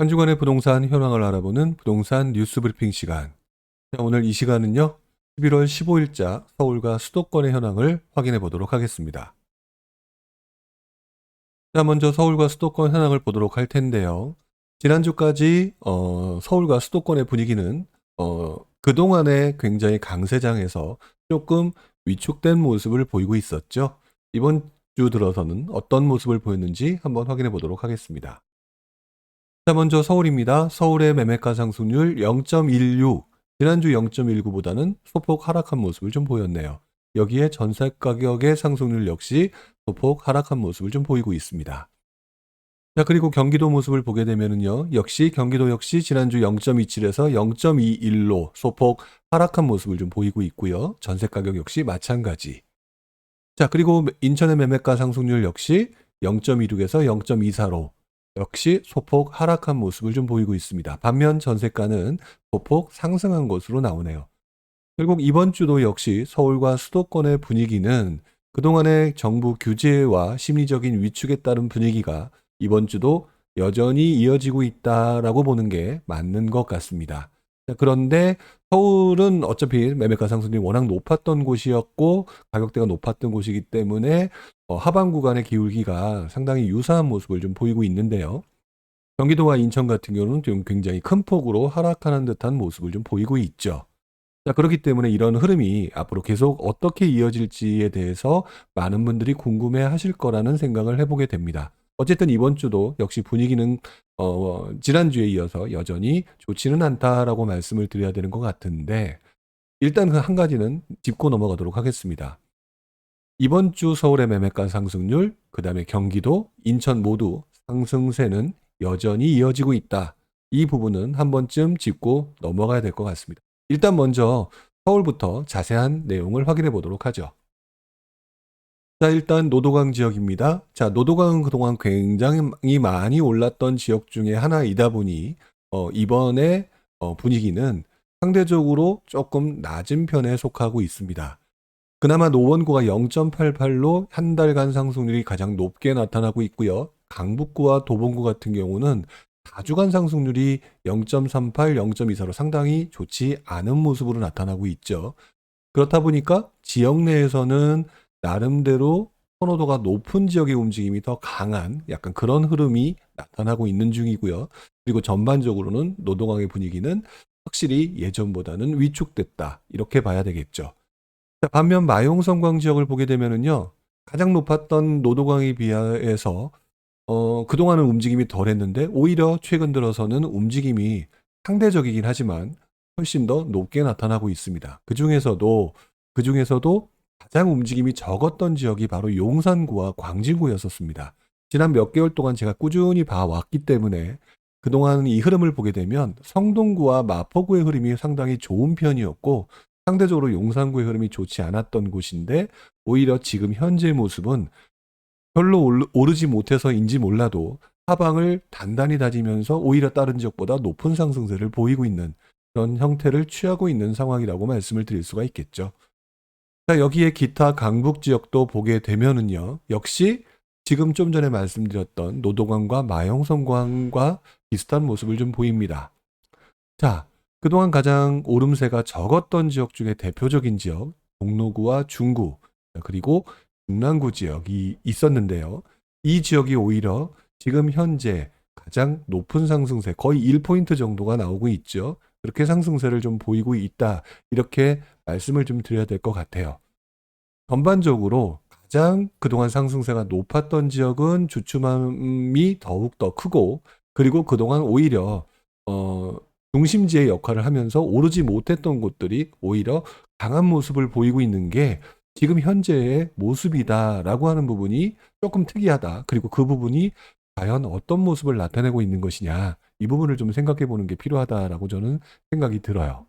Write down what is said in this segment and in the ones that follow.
한 주간의 부동산 현황을 알아보는 부동산 뉴스 브리핑 시간. 자, 오늘 이 시간은요, 11월 15일자 서울과 수도권의 현황을 확인해 보도록 하겠습니다. 자, 먼저 서울과 수도권 현황을 보도록 할 텐데요. 지난주까지 어, 서울과 수도권의 분위기는 어, 그동안에 굉장히 강세장에서 조금 위축된 모습을 보이고 있었죠. 이번 주 들어서는 어떤 모습을 보였는지 한번 확인해 보도록 하겠습니다. 자, 먼저 서울입니다. 서울의 매매가 상승률 0.16. 지난주 0.19보다는 소폭 하락한 모습을 좀 보였네요. 여기에 전세 가격의 상승률 역시 소폭 하락한 모습을 좀 보이고 있습니다. 자, 그리고 경기도 모습을 보게 되면은요. 역시 경기도 역시 지난주 0.27에서 0.21로 소폭 하락한 모습을 좀 보이고 있고요. 전세 가격 역시 마찬가지. 자, 그리고 인천의 매매가 상승률 역시 0.26에서 0.24로 역시 소폭 하락한 모습을 좀 보이고 있습니다. 반면 전세가는 소폭 상승한 것으로 나오네요. 결국 이번 주도 역시 서울과 수도권의 분위기는 그동안의 정부 규제와 심리적인 위축에 따른 분위기가 이번 주도 여전히 이어지고 있다라고 보는 게 맞는 것 같습니다. 자, 그런데 서울은 어차피 매매가 상승률이 워낙 높았던 곳이었고 가격대가 높았던 곳이기 때문에 어, 하반 구간의 기울기가 상당히 유사한 모습을 좀 보이고 있는데요. 경기도와 인천 같은 경우는 좀 굉장히 큰 폭으로 하락하는 듯한 모습을 좀 보이고 있죠. 자, 그렇기 때문에 이런 흐름이 앞으로 계속 어떻게 이어질지에 대해서 많은 분들이 궁금해 하실 거라는 생각을 해보게 됩니다. 어쨌든 이번 주도 역시 분위기는 어, 지난주에 이어서 여전히 좋지는 않다라고 말씀을 드려야 되는 것 같은데 일단 그 한 가지는 짚고 넘어가도록 하겠습니다. 이번 주 서울의 매매가 상승률, 그 다음에 경기도, 인천 모두 상승세는 여전히 이어지고 있다. 이 부분은 한 번쯤 짚고 넘어가야 될 것 같습니다. 일단 먼저 서울부터 자세한 내용을 확인해 보도록 하죠. 자, 일단 노도강 지역입니다. 자, 노도강은 그동안 굉장히 많이 올랐던 지역 중에 하나이다 보니 어, 이번에 어, 분위기는 상대적으로 조금 낮은 편에 속하고 있습니다. 그나마 노원구가 0.88로 한 달간 상승률이 가장 높게 나타나고 있고요. 강북구와 도봉구 같은 경우는 4주간 상승률이 0.38, 0.24로 상당히 좋지 않은 모습으로 나타나고 있죠. 그렇다 보니까 지역 내에서는 나름대로 선호도가 높은 지역의 움직임이 더 강한 약간 그런 흐름이 나타나고 있는 중이고요. 그리고 전반적으로는 노동항의 분위기는 확실히 예전보다는 위축됐다. 이렇게 봐야 되겠죠. 자, 반면 마용성광 지역을 보게 되면은요. 가장 높았던 노도강에 비해서 어, 그동안은 움직임이 덜했는데 오히려 최근 들어서는 움직임이 상대적이긴 하지만 훨씬 더 높게 나타나고 있습니다. 그 중에서도 그 중에서도 가장 움직임이 적었던 지역이 바로 용산구와 광진구였었습니다. 지난 몇 개월 동안 제가 꾸준히 봐왔기 때문에 그동안 이 흐름을 보게 되면 성동구와 마포구의 흐름이 상당히 좋은 편이었고 상대적으로 용산구의 흐름이 좋지 않았던 곳인데 오히려 지금 현재 모습은 별로 오르지 못해서인지 몰라도 하방을 단단히 다지면서 오히려 다른 지역보다 높은 상승세를 보이고 있는 그런 형태를 취하고 있는 상황이라고 말씀을 드릴 수가 있겠죠. 자, 여기에 기타 강북 지역도 보게 되면은요. 역시 지금 좀 전에 말씀드렸던 노도강과 마영성광과 비슷한 모습을 좀 보입니다. 자, 그동안 가장 오름세가 적었던 지역 중에 대표적인 지역, 동로구와 중구, 그리고 중랑구 지역이 있었는데요. 이 지역이 오히려 지금 현재 가장 높은 상승세, 거의 1포인트 정도가 나오고 있죠. 그렇게 상승세를 좀 보이고 있다. 이렇게 말씀을 좀 드려야 될 것 같아요. 전반적으로 가장 그동안 상승세가 높았던 지역은 주춤함이 더욱 더 크고 그리고 그동안 오히려 어, 중심지의 역할을 하면서 오르지 못했던 곳들이 오히려 강한 모습을 보이고 있는 게 지금 현재의 모습이다라고 하는 부분이 조금 특이하다. 그리고 그 부분이 과연 어떤 모습을 나타내고 있는 것이냐. 이 부분을 좀 생각해 보는 게 필요하다라고 저는 생각이 들어요.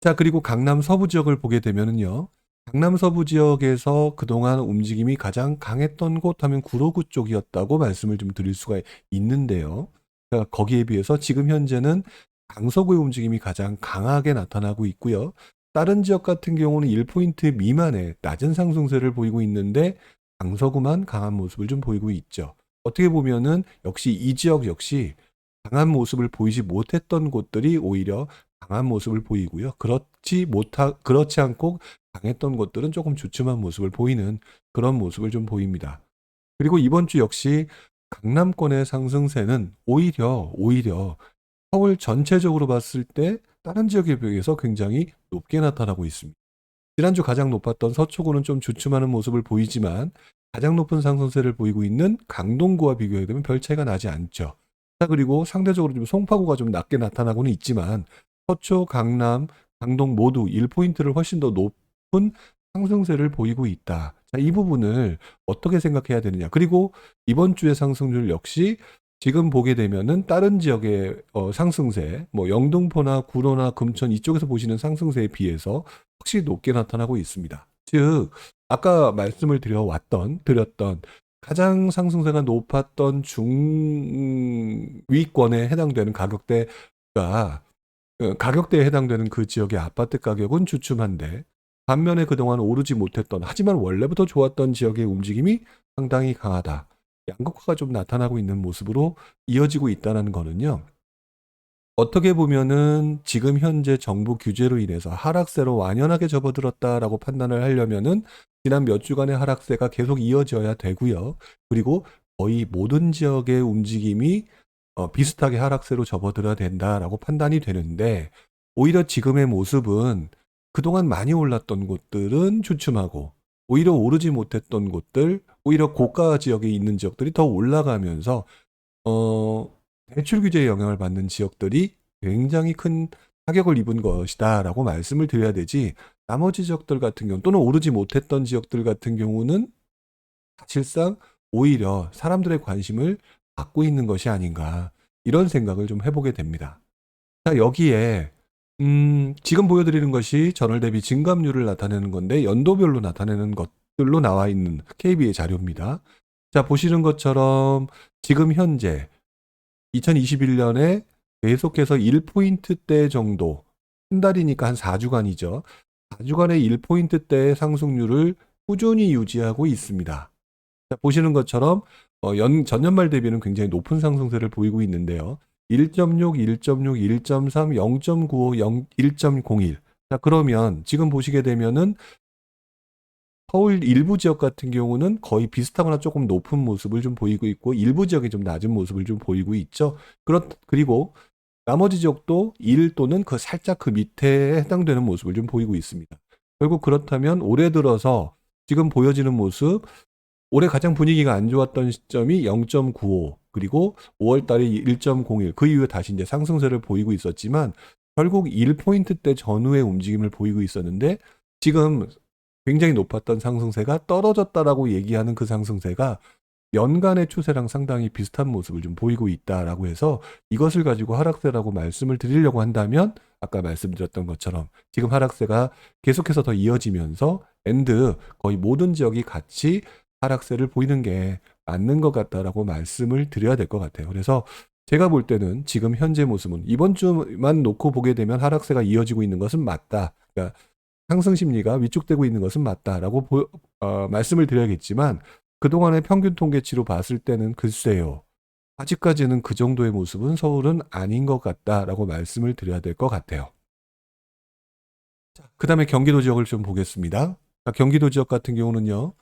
자, 그리고 강남 서부 지역을 보게 되면은요. 강남 서부 지역에서 그동안 움직임이 가장 강했던 곳 하면 구로구 쪽이었다고 말씀을 좀 드릴 수가 있는데요. 그러니까 거기에 비해서 지금 현재는 강서구의 움직임이 가장 강하게 나타나고 있고요. 다른 지역 같은 경우는 1포인트 미만의 낮은 상승세를 보이고 있는데 강서구만 강한 모습을 좀 보이고 있죠. 어떻게 보면은 역시 이 지역 역시 강한 모습을 보이지 못했던 곳들이 오히려 강한 모습을 보이고요. 그렇지 못하 그렇지 않고 강했던 곳들은 조금 주춤한 모습을 보이는 그런 모습을 좀 보입니다. 그리고 이번 주 역시 강남권의 상승세는 오히려 오히려 서울 전체적으로 봤을 때 다른 지역에 비해서 굉장히 높게 나타나고 있습니다. 지난주 가장 높았던 서초구는 좀 주춤하는 모습을 보이지만 가장 높은 상승세를 보이고 있는 강동구와 비교해 보면 별 차이가 나지 않죠. 자, 그리고 상대적으로 좀 송파구가 좀 낮게 나타나고는 있지만 서초, 강남, 강동 모두 1포인트를 훨씬 더 높은 상승세를 보이고 있다. 자, 이 부분을 어떻게 생각해야 되느냐. 그리고 이번 주의 상승률 역시 지금 보게 되면은 다른 지역의 어, 상승세, 뭐 영등포나 구로나 금천 이쪽에서 보시는 상승세에 비해서 확실히 높게 나타나고 있습니다. 즉, 아까 말씀을 드려왔던, 드렸던 가장 상승세가 높았던 중위권에 해당되는 가격대가 어, 가격대에 해당되는 그 지역의 아파트 가격은 주춤한데 반면에 그동안 오르지 못했던 하지만 원래부터 좋았던 지역의 움직임이 상당히 강하다. 양극화가 좀 나타나고 있는 모습으로 이어지고 있다는 거는요. 어떻게 보면은 지금 현재 정부 규제로 인해서 하락세로 완연하게 접어들었다라고 판단을 하려면은 지난 몇 주간의 하락세가 계속 이어져야 되고요. 그리고 거의 모든 지역의 움직임이 어, 비슷하게 하락세로 접어들어야 된다라고 판단이 되는데 오히려 지금의 모습은 그동안 많이 올랐던 곳들은 주춤하고 오히려 오르지 못했던 곳들, 오히려 고가 지역에 있는 지역들이 더 올라가면서 어, 대출 규제의 영향을 받는 지역들이 굉장히 큰 타격을 입은 것이다라고 말씀을 드려야 되지 나머지 지역들 같은 경우 또는 오르지 못했던 지역들 같은 경우는 사실상 오히려 사람들의 관심을 받고 있는 것이 아닌가 이런 생각을 좀 해보게 됩니다. 자 여기에 음, 지금 보여드리는 것이 전월 대비 증감률을 나타내는 건데 연도별로 나타내는 것들로 나와 있는 KB의 자료입니다. 자 보시는 것처럼 지금 현재 2021년에 계속해서 1포인트대 정도 한 달이니까 한 4주간이죠. 4주간의 1포인트대의 상승률을 꾸준히 유지하고 있습니다. 자, 보시는 것처럼 어, 연, 전년말 대비는 굉장히 높은 상승세를 보이고 있는데요. 1.6, 1.6, 1.3, 0.95, 0, 1.01. 자, 그러면 지금 보시게 되면은 서울 일부 지역 같은 경우는 거의 비슷하거나 조금 높은 모습을 좀 보이고 있고 일부 지역이 좀 낮은 모습을 좀 보이고 있죠. 그렇 그리고 나머지 지역도 1 또는 그 살짝 그 밑에 해당되는 모습을 좀 보이고 있습니다. 결국 그렇다면 올해 들어서 지금 보여지는 모습 올해 가장 분위기가 안 좋았던 시점이 0.95 그리고 5월 달에 1.01 그 이후에 다시 이제 상승세를 보이고 있었지만 결국 1포인트대 전후의 움직임을 보이고 있었는데 지금 굉장히 높았던 상승세가 떨어졌다라고 얘기하는 그 상승세가 연간의 추세랑 상당히 비슷한 모습을 좀 보이고 있다라고 해서 이것을 가지고 하락세라고 말씀을 드리려고 한다면 아까 말씀드렸던 것처럼 지금 하락세가 계속해서 더 이어지면서 엔드 거의 모든 지역이 같이 하락세를 보이는 게 맞는 것 같다라고 말씀을 드려야 될 것 같아요. 그래서 제가 볼 때는 지금 현재 모습은 이번 주만 놓고 보게 되면 하락세가 이어지고 있는 것은 맞다. 그러니까 상승 심리가 위축되고 있는 것은 맞다라고 보, 어, 말씀을 드려야겠지만 그동안의 평균 통계치로 봤을 때는 글쎄요. 아직까지는 그 정도의 모습은 서울은 아닌 것 같다라고 말씀을 드려야 될 것 같아요. 그 다음에 경기도 지역을 좀 보겠습니다. 자, 경기도 지역 같은 경우는요.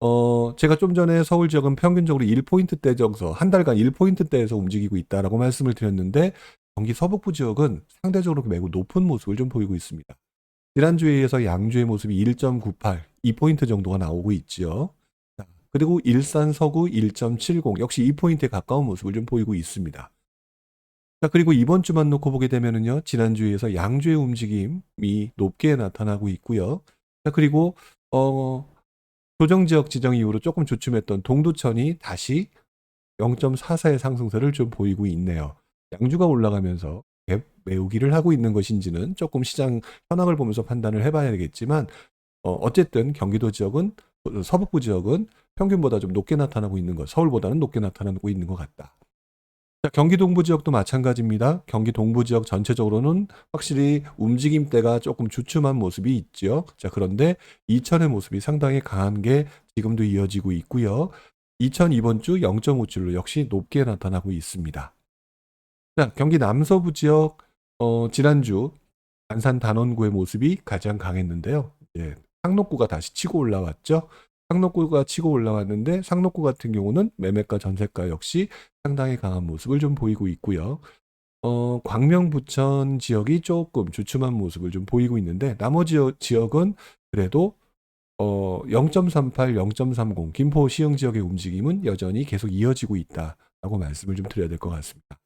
어, 제가 좀 전에 서울 지역은 평균적으로 1포인트대 정서, 한 달간 1포인트대에서 움직이고 있다라고 말씀을 드렸는데, 경기 서북부 지역은 상대적으로 매우 높은 모습을 좀 보이고 있습니다. 지난주에 의해서 양주의 모습이 1.98, 2포인트 정도가 나오고 있지요. 그리고 일산 서구 1.70 역시 2포인트에 가까운 모습을 좀 보이고 있습니다. 자, 그리고 이번 주만 놓고 보게 되면은요, 지난주에서 양주의 움직임이 높게 나타나고 있고요. 자, 그리고, 어, 조정지역 지정 이후로 조금 주춤했던 동두천이 다시 0.44의 상승세를 좀 보이고 있네요. 양주가 올라가면서 갭 메우기를 하고 있는 것인지는 조금 시장 현황을 보면서 판단을 해봐야 되겠지만 어, 어쨌든 경기도 지역은 서북부 지역은 평균보다 좀 높게 나타나고 있는 것, 서울보다는 높게 나타나고 있는 것 같다. 자, 경기 동부 지역도 마찬가지입니다. 경기 동부 지역 전체적으로는 확실히 움직임대가 조금 주춤한 모습이 있죠. 자, 그런데 이천의 모습이 상당히 강한 게 지금도 이어지고 있고요. 이천 이번 주 0.5줄로 역시 높게 나타나고 있습니다. 자, 경기 남서부 지역 어, 지난주 안산 단원구의 모습이 가장 강했는데요. 예, 상록구가 다시 치고 올라왔죠. 상록구가 치고 올라왔는데 상록구 같은 경우는 매매가 전세가 역시 상당히 강한 모습을 좀 보이고 있고요. 어, 광명 부천 지역이 조금 주춤한 모습을 좀 보이고 있는데 나머지 지역은 그래도 어, 0.38, 0.30 김포 시흥 지역의 움직임은 여전히 계속 이어지고 있다라고 말씀을 좀 드려야 될 것 같습니다.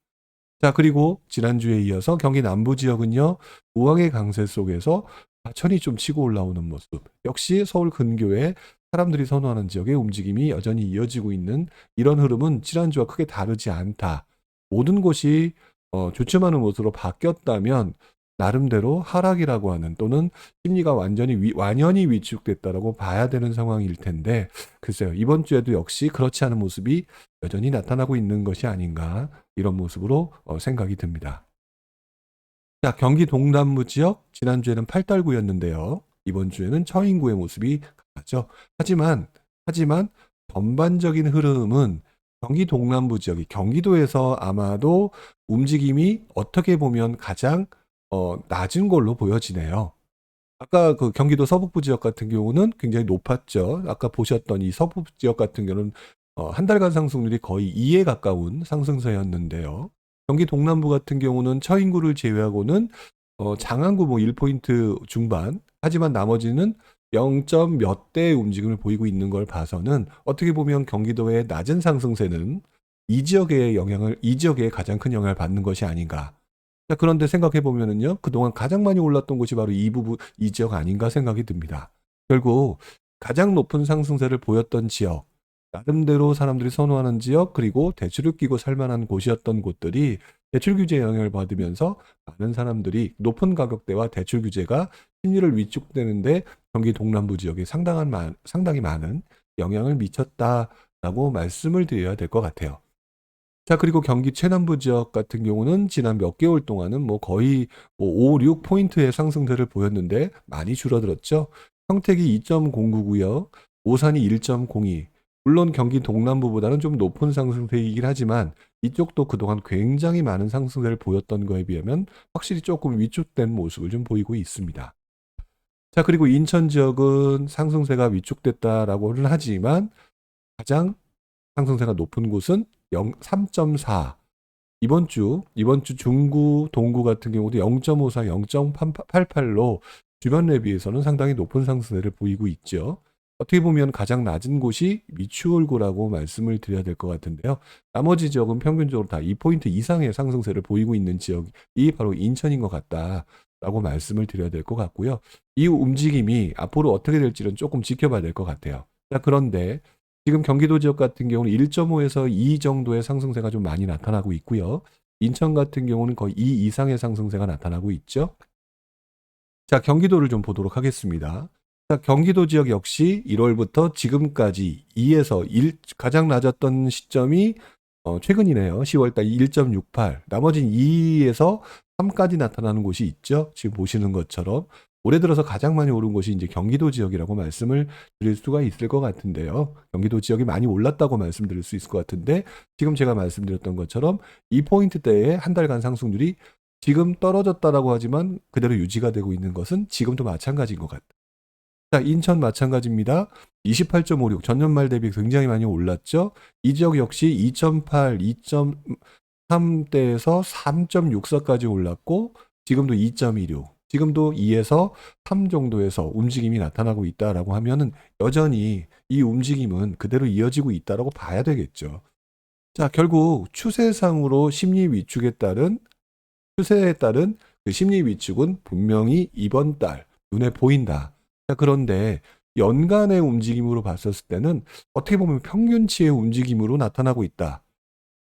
자, 그리고 지난주에 이어서 경기 남부 지역은요, 우왕의 강세 속에서 하 천이 좀 치고 올라오는 모습. 역시 서울 근교에 사람들이 선호하는 지역의 움직임이 여전히 이어지고 있는 이런 흐름은 지난주와 크게 다르지 않다. 모든 곳이 어, 주춤하는 모습으로 바뀌었다면 나름대로 하락이라고 하는 또는 심리가 완전히 위, 완연히 위축됐다라고 봐야 되는 상황일 텐데 글쎄요 이번 주에도 역시 그렇지 않은 모습이 여전히 나타나고 있는 것이 아닌가 이런 모습으로 어, 생각이 듭니다. 자 경기 동남부 지역 지난주에는 팔달구였는데요 이번 주에는 처인구의 모습이 강하죠. 하지만 하지만 전반적인 흐름은 경기 동남부 지역이 경기도에서 아마도 움직임이 어떻게 보면 가장 어, 낮은 걸로 보여지네요. 아까 그 경기도 서북부 지역 같은 경우는 굉장히 높았죠. 아까 보셨던 이 서북 지역 같은 경우는 어, 한 달간 상승률이 거의 2에 가까운 상승세였는데요. 경기 동남부 같은 경우는 처인구를 제외하고는 어, 장안구 뭐 1포인트 중반, 하지만 나머지는 0. 몇 대의 움직임을 보이고 있는 걸 봐서는 어떻게 보면 경기도의 낮은 상승세는 이 지역의 영향을, 이 지역에 가장 큰 영향을 받는 것이 아닌가. 자, 그런데 생각해 보면은요, 그동안 가장 많이 올랐던 곳이 바로 이 부분, 이 지역 아닌가 생각이 듭니다. 결국 가장 높은 상승세를 보였던 지역, 나름대로 사람들이 선호하는 지역, 그리고 대출을 끼고 살 만한 곳이었던 곳들이 대출 규제 영향을 받으면서 많은 사람들이 높은 가격대와 대출 규제가 심리를 위축되는데 경기 동남부 지역에 상당한 마- 상당히 많은 영향을 미쳤다라고 말씀을 드려야 될 것 같아요. 자, 그리고 경기 최남부 지역 같은 경우는 지난 몇 개월 동안은 뭐 거의 뭐 5, 6포인트의 상승세를 보였는데 많이 줄어들었죠. 평택이 2.09고요. 오산이 1.02. 물론 경기 동남부보다는 좀 높은 상승세이긴 하지만 이쪽도 그동안 굉장히 많은 상승세를 보였던 거에 비하면 확실히 조금 위축된 모습을 좀 보이고 있습니다. 자, 그리고 인천 지역은 상승세가 위축됐다라고는 하지만 가장 상승세가 높은 곳은 0, 3.4. 이번 주, 이번 주 중구, 동구 같은 경우도 0.54, 0.88로 주변에 비해서는 상당히 높은 상승세를 보이고 있죠. 어떻게 보면 가장 낮은 곳이 미추홀구라고 말씀을 드려야 될 것 같은데요. 나머지 지역은 평균적으로 다 2포인트 이상의 상승세를 보이고 있는 지역이 바로 인천인 것 같다라고 말씀을 드려야 될 것 같고요. 이 움직임이 앞으로 어떻게 될지는 조금 지켜봐야 될 것 같아요. 자, 그런데 지금 경기도 지역 같은 경우는 1.5에서 2 정도의 상승세가 좀 많이 나타나고 있고요. 인천 같은 경우는 거의 2 이상의 상승세가 나타나고 있죠. 자, 경기도를 좀 보도록 하겠습니다. 자, 경기도 지역 역시 1월부터 지금까지 2에서 1 가장 낮았던 시점이 어, 최근이네요. 10월달 1.68. 나머지는 2에서 3까지 나타나는 곳이 있죠. 지금 보시는 것처럼 올해 들어서 가장 많이 오른 곳이 이제 경기도 지역이라고 말씀을 드릴 수가 있을 것 같은데요. 경기도 지역이 많이 올랐다고 말씀드릴 수 있을 것 같은데 지금 제가 말씀드렸던 것처럼 이 포인트대의 한 달간 상승률이 지금 떨어졌다라고 하지만 그대로 유지가 되고 있는 것은 지금도 마찬가지인 것 같다. 자, 인천 마찬가지입니다. 28.56 전년 말 대비 굉장히 많이 올랐죠. 이 지역 역시 2.8, 2.3대에서 3.64까지 올랐고 지금도 2.16. 지금도 2에서 3 정도에서 움직임이 나타나고 있다라고 하면은 여전히 이 움직임은 그대로 이어지고 있다라고 봐야 되겠죠. 자, 결국 추세상으로 심리 위축에 따른 추세에 따른 그 심리 위축은 분명히 이번 달 눈에 보인다. 자, 그런데 연간의 움직임으로 봤었을 때는 어떻게 보면 평균치의 움직임으로 나타나고 있다.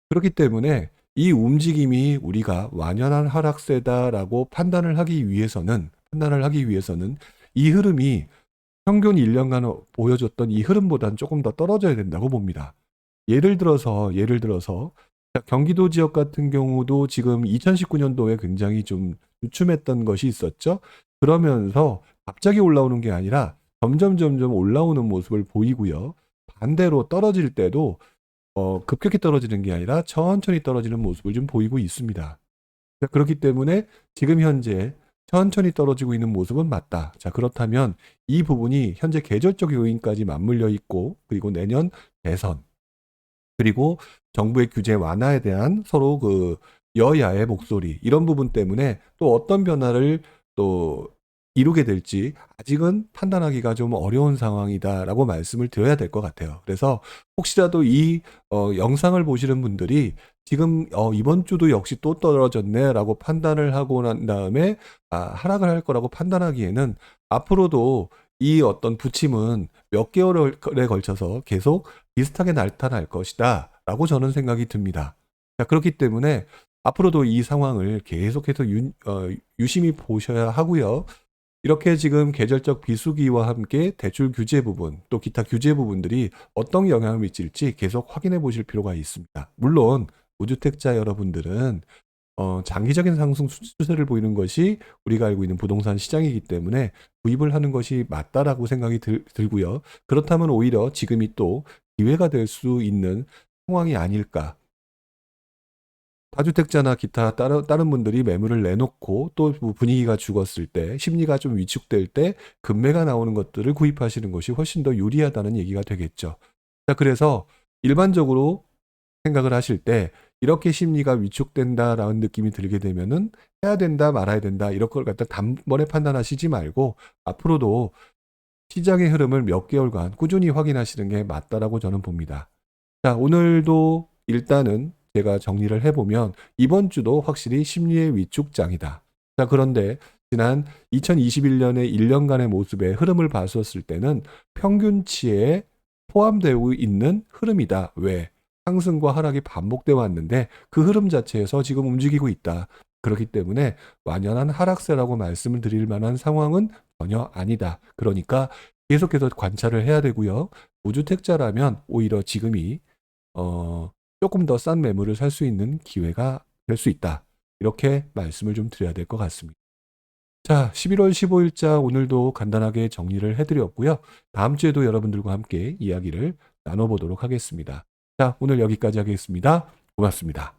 그렇기 때문에 이 움직임이 우리가 완연한 하락세다라고 판단을 하기 위해서는 판단을 하기 위해서는 이 흐름이 평균 1년간 보여줬던 이 흐름보다는 조금 더 떨어져야 된다고 봅니다. 예를 들어서 예를 들어서 자, 경기도 지역 같은 경우도 지금 2019년도에 굉장히 좀 주춤했던 것이 있었죠. 그러면서 갑자기 올라오는 게 아니라 점점 점점 올라오는 모습을 보이고요. 반대로 떨어질 때도 어, 급격히 떨어지는 게 아니라 천천히 떨어지는 모습을 좀 보이고 있습니다. 자, 그렇기 때문에 지금 현재 천천히 떨어지고 있는 모습은 맞다. 자, 그렇다면 이 부분이 현재 계절적 요인까지 맞물려 있고 그리고 내년 대선 그리고 정부의 규제 완화에 대한 서로 그 여야의 목소리 이런 부분 때문에 또 어떤 변화를 또 이루게 될지 아직은 판단하기가 좀 어려운 상황이다라고 말씀을 드려야 될 것 같아요. 그래서 혹시라도 이 어, 영상을 보시는 분들이 지금 어, 이번 주도 역시 또 떨어졌네라고 판단을 하고 난 다음에 아, 하락을 할 거라고 판단하기에는 앞으로도 이 어떤 부침은 몇 개월에 걸쳐서 계속 비슷하게 나타날 것이다 라고 저는 생각이 듭니다. 자, 그렇기 때문에 앞으로도 이 상황을 계속해서 유, 어, 유심히 보셔야 하고요. 이렇게 지금 계절적 비수기와 함께 대출 규제 부분 또 기타 규제 부분들이 어떤 영향을 미칠지 계속 확인해 보실 필요가 있습니다. 물론 무주택자 여러분들은 어, 장기적인 상승 추세를 보이는 것이 우리가 알고 있는 부동산 시장이기 때문에 구입을 하는 것이 맞다라고 생각이 들, 들고요. 그렇다면 오히려 지금이 또 기회가 될 수 있는 상황이 아닐까. 다주택자나 기타 다른, 다른 분들이 매물을 내놓고 또 분위기가 죽었을 때 심리가 좀 위축될 때 금매가 나오는 것들을 구입하시는 것이 훨씬 더 유리하다는 얘기가 되겠죠. 자, 그래서 일반적으로 생각을 하실 때 이렇게 심리가 위축된다라는 느낌이 들게 되면은 해야 된다 말아야 된다 이런 걸 갖다 단번에 판단하시지 말고 앞으로도 시장의 흐름을 몇 개월간 꾸준히 확인하시는 게 맞다라고 저는 봅니다. 자, 오늘도 일단은 제가 정리를 해보면 이번 주도 확실히 심리의 위축장이다. 자, 그런데 지난 2021년의 1년간의 모습의 흐름을 봤었을 때는 평균치에 포함되어 있는 흐름이다. 왜? 상승과 하락이 반복되어 왔는데 그 흐름 자체에서 지금 움직이고 있다. 그렇기 때문에 완연한 하락세라고 말씀을 드릴 만한 상황은 전혀 아니다. 그러니까 계속해서 관찰을 해야 되고요. 무주택자라면 오히려 지금이 어, 조금 더 싼 매물을 살 수 있는 기회가 될 수 있다. 이렇게 말씀을 좀 드려야 될 것 같습니다. 자, 11월 15일자 오늘도 간단하게 정리를 해드렸고요. 다음 주에도 여러분들과 함께 이야기를 나눠보도록 하겠습니다. 자, 오늘 여기까지 하겠습니다. 고맙습니다.